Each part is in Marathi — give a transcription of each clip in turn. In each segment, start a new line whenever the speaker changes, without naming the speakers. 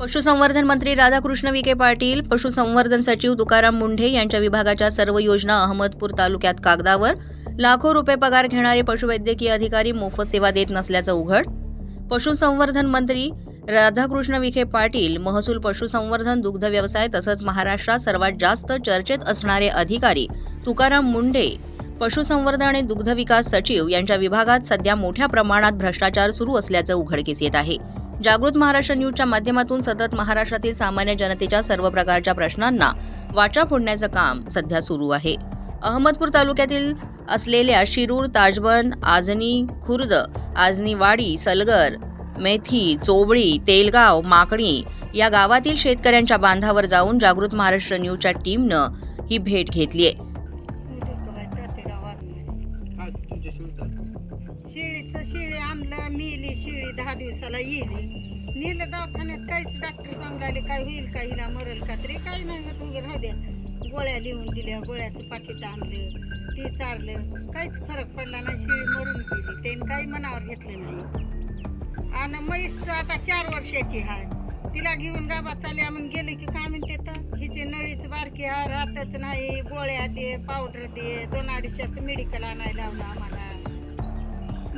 पशुसंवर्धन मंत्री राधाकृष्ण विखे पाटील पशुसंवर्धन सचिव तुकाराम मुंढे यांच्या विभागाच्या सर्व योजना अहमदपूर तालुक्यात कागदावर. लाखो रुपये पगार घेणारे पशुवैद्यकीय अधिकारी मोफत सेवा देत नसल्याचं उघड. पशुसंवर्धन मंत्री राधाकृष्ण विखे पाटील महसूल पशुसंवर्धन दुग्ध व्यवसाय तसंच महाराष्ट्रात सर्वात जास्त चर्चेत असणारे अधिकारी तुकाराम मुंढे पशुसंवर्धन आणि दुग्ध विकास सचिव यांच्या विभागात सध्या मोठ्या प्रमाणात भ्रष्टाचार सुरू असल्याचं उघडकीस येत आहे. जागृत महाराष्ट्र न्यूजच्या माध्यमातून सतत महाराष्ट्रातील सामान्य जनतेच्या सर्व प्रकारच्या प्रश्नांना वाचा फोडण्याचं काम सध्या सुरू आहे. अहमदपूर तालुक्यातील असलेल्या शिरूर ताजबन आजनी खुर्द आजनीवाडी सलगर मेथी चोबळी तेलगाव माकणी या गावातील शेतकऱ्यांच्या बांधावर जाऊन जागृत महाराष्ट्र न्यूजच्या टीमनं ही भेट घेतली
आहे शेळी दिवसाला नेलं दवाखान्यात काहीच डॉक्टर सांगायले काय होईल का हिला मरल का तरी? काही नाही होत वगैरे राहू द्या. गोळ्या लिहून दिल्या गोळ्याचं पाकिट आणलं ते चारलं. काहीच फरक पडला नाही शिळी मरून गेली. त्याने काही मनावर घेतलं नाही. आणि म्हैसचं आता चार वर्षाची आहे तिला घेऊन गाबा चालल्या म्हणून गेले की काय म्हणते तर हिचे नळीचं बारकी हार हातच नाही गोळ्या दे पावडर दे दोन अडीचशेचं मेडिकल आणायला लावलं आम्हाला.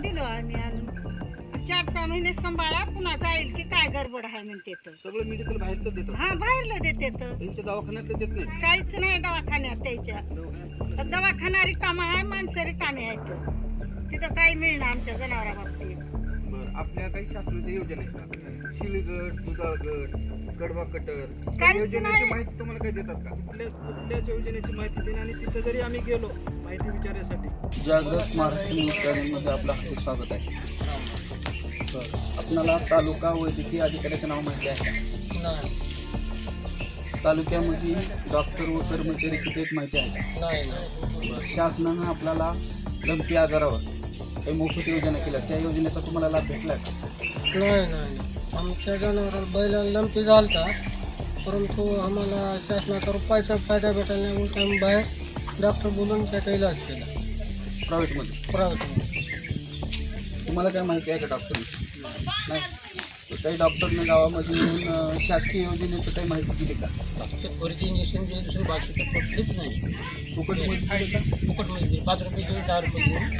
दिलो आम्ही आणून. चार सहा महिने सांभाळा पुन्हा जाईल की काय गडबड आहे म्हणते तर.
सगळं मेडिकल बाहेरचं देतात
हा बाहेरला देते तर.
त्यांच्या दवाखान्यात देत नाही.
काहीच नाही दवाखान्यात त्याच्या.
दवाखान्यात.
दवाखाना रिकामा आहे माणसं रिकामी आहेत. तिथं काही मिळणार आमच्या जनावरा बाबतीत
बरं आपल्या काही शासनाच्या योजना आहेत का? शिळगट दुधागट कडवा कटर.
काहीच
योजनेची
नाही.
माहिती तुम्हाला काही देतात का? कुठल्या कुठल्याच योजनेची माहिती देणे आणि तिथं जरी आम्ही गेलो माहिती विचारण्यासाठी.
जागृत महाराष्ट्र न्यूज चॅनलमध्ये आपलं हार्दिक स्वागत आहे. आपणाला तालुका वैद्यकीय अधिकाऱ्याचं नाव माहिती आहे का? तालुक्यामध्ये डॉक्टर व कर्मचारी किती आहेत माहिती आहे? बरं. शासनानं आपल्याला लंपी आजारावर काही मोफत योजना केल्या त्या योजनेचा तुम्हाला लाभ भेटला का
नाही नाही नाही. आमच्या जनावराला बैलाला लंपी झालता परंतु आम्हाला शासनाचा रुपयाचा फायदा भेटायला नाही म्हणून आम्ही बाहेर डॉक्टर बोलून त्याचा इलाज केला
प्रायव्हेटमध्ये
प्रायव्हेटमध्ये
तुम्हाला काय माहिती आहे का डॉक्टर नाही. तर काही डॉक्टरने गावामध्ये येऊन शासकीय योजनेचं काही माहिती दिली का?
फक्त फर्जी इंजेक्शन जे दुसरं बाकीचं कुठलीच नाही.
फुकटमध्ये दिली का?
फुकटमध्ये. दिली. पाच रुपये घेऊन दहा रुपये घेऊन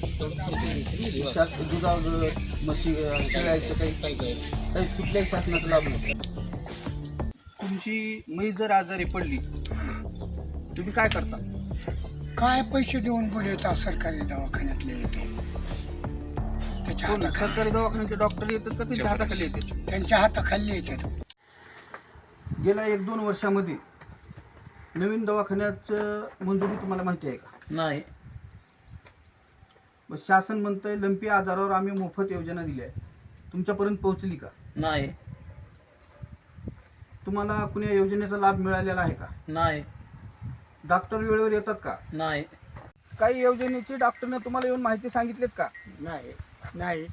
फुकट.
शास दुधावर म्हशी शेळ्याचं काही
काही काही.
काही कुठल्याही शासनाचा लाभ तुमची म्हैस जर आजारी पडली तुम्ही काय करता?
काय पैसे देऊन बोलवतात सरकारी दवाखान्यातले येते त्याच्या
कोण?
हाताखाली.
सरकारी दवाखान्याचे डॉक्टर येतात का? त्यांच्या हाताखाली येते
त्यांच्या हाताखाली येतात.
गेल्या एक दोन वर्षामध्ये नवीन दवाखान्याचं मंजुरी तुम्हाला माहिती आहे का?
नाही.
मग शासन म्हणतंय लंपी आजारावर आम्ही मोफत योजना दिली आहे तुमच्यापर्यंत पोहोचली का?
नाही.
तुम्हाला कुण्या योजनेचा लाभ मिळालेला आहे का?
नाही.
डॉक्टर वेळेवर येतात का?
नाही.
काही योजनेची डॉक्टरने तुम्हाला येऊन माहिती सांगितलीत का?
नाही. नाही.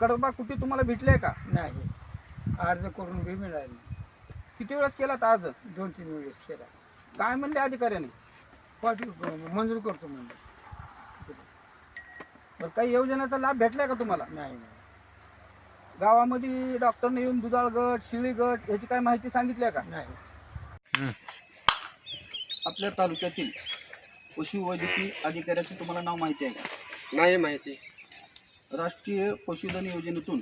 कडबा कुठे तुम्हाला भेटले का?
नाही. अर्ज करून बी मिळाले
किती वेळेस केलात आज
दोन तीन वेळेस केला.
काय म्हणले अधिकाऱ्याने?
पाठवू मंजूर करतो म्हणजे
बरं, काही योजनेचा लाभ भेटलाय का तुम्हाला?
नाही नाही.
गावामध्ये डॉक्टरने येऊन दुधाळ गट शिळी गट ह्याची काय माहिती सांगितली आहे का?
नाही.
आपल्या तालुक्यातील पशुवैद्यकीय अधिकाऱ्याचे तुम्हाला नाव माहिती आहे का?
नाही माहिती.
राष्ट्रीय पशुधन योजनेतून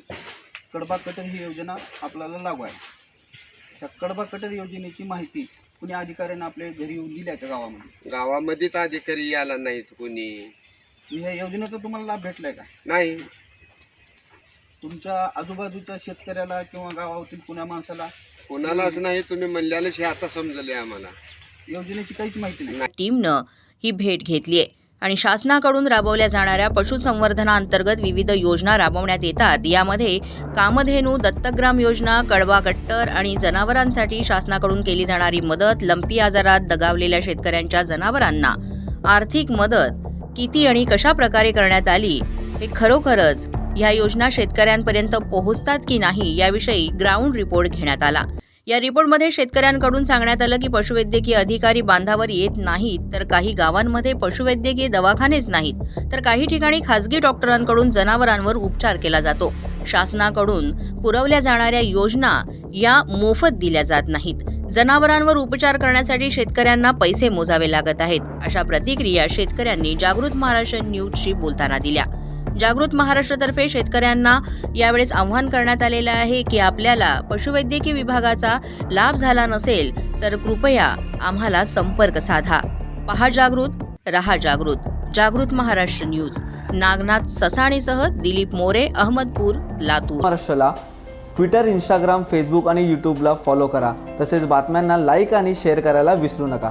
कडबा कटर ही योजना आपल्याला लागू आहे. त्या कडबा कटर योजनेची माहिती कुणी अधिकाऱ्याने आपल्या घरी येऊन दिली आहे का गावामध्ये?
गावामध्येच अधिकारी आला नाहीत कोणी.
ह्या योजनेचा तुम्हाला लाभ भेटलाय का?
नाही.
तुमच्या आजूबाजूच्या शेतकऱ्याला किंवा गावातील कुण्या माणसाला
कोणालाच नाही तुम्ही म्हणल्यालाच हे आता समजले आम्हाला.
योजनेची काहीच माहिती नाही.
टीमनं ही भेट घेतलीय. आणि शासनाकडून राबवल्या जाणाऱ्या पशुसंवर्धनाअंतर्गत विविध योजना राबवण्यात येतात. यामध्ये कामधेनू दत्तग्राम योजना कडवा कट्टर आणि जनावरांसाठी शासनाकडून केली जाणारी मदत लंपी आजारात दगावलेल्या शेतकऱ्यांच्या जनावरांना आर्थिक मदत किती आणि कशा प्रकारे करण्यात आली हे खरोखरच ह्या योजना शेतकऱ्यांपर्यंत पोहोचतात की नाही याविषयी ग्राउंड रिपोर्ट घेण्यात आला. या रिपोर्टमध्ये शेतकऱ्यांकडून सांगण्यात आलं की पशुवैद्यकीय अधिकारी बांधावर येत नाहीत तर काही गावांमध्ये पशुवैद्यकीय दवाखानेच नाहीत तर काही ठिकाणी खासगी डॉक्टरांकडून जनावरांवर उपचार केला जातो. शासनाकडून पुरवल्या जाणाऱ्या योजना या मोफत दिल्या जात नाहीत. जनावरांवर उपचार करण्यासाठी शेतकऱ्यांना पैसे मोजावे लागत आहेत अशा प्रतिक्रिया शेतकऱ्यांनी जागृत महाराष्ट्र न्यूजशी बोलताना दिल्या. जागृत महाराष्ट्रतर्फे शेतकऱ्यांना यावेळेस आव्हान करण्यात आलेलं आहे की आपल्याला पशुवैद्यकीय विभागाचा लाभ झाला नसेल तर कृपया आम्हाला संपर्क साधा. पहा जागृत रहा जागृत. जागृत महाराष्ट्र न्यूज. नागनाथ ससाणीसह दिलीप मोरे अहमदपूर लातूर.
महाराष्ट्राला ट्विटर इंस्टाग्राम फेसबुक आणि यूट्यूबला फॉलो करा. तसेच बातम्यांना लाईक आणि शेअर करायला विसरू नका.